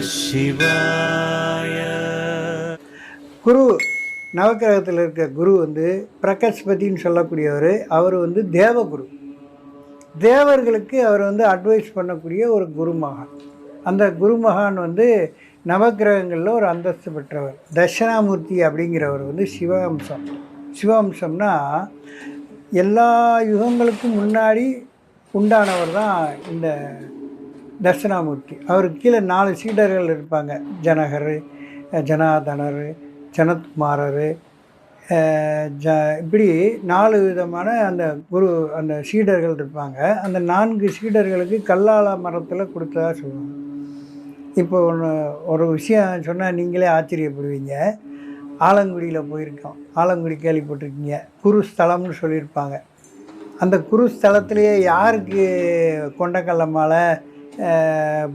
சிவாய குரு நவக்கிரகத்தில் இருக்க குரு வந்து பிரகஸ்பதின்னு சொல்லக்கூடியவர். அவர் வந்து தேவகுரு. தேவர்களுக்கு அவர் வந்து அட்வைஸ் பண்ணக்கூடிய ஒரு குருமகான் அந்த குருமகான் வந்து நவக்கிரகங்களில் ஒரு அந்தஸ்து பெற்றவர். தட்சிணாமூர்த்தி அப்படிங்கிறவர் வந்து சிவஹம்சம். சிவஅம்சம்னா எல்லா யுகங்களுக்கும் முன்னாடி உண்டானவர் தான் இந்த தட்சிணாமூர்த்தி. அவருக்கு கீழே நாலு சீடர்கள் இருப்பாங்க. ஜனகர் ஜனாதனர் ஜனத்குமாரர் ஜ இப்படி நாலு விதமான அந்த குரு அந்த சீடர்கள் இருப்பாங்க. அந்த நான்கு சீடர்களுக்கு கல்லால மரத்தில் கொடுத்ததா சொல்லுவாங்க. இப்போ ஒன்று ஒரு விஷயம் சொன்னால் நீங்களே ஆச்சரியப்படுவீங்க. ஆலங்குடியில் போயிருக்கோம். ஆலங்குடி கேள்விப்பட்டிருக்கீங்க. குருஸ்தலம்னு சொல்லியிருப்பாங்க. அந்த குருஸ்தலத்திலேயே யாருக்கு கொண்டக்கல்ல மாலை ऐ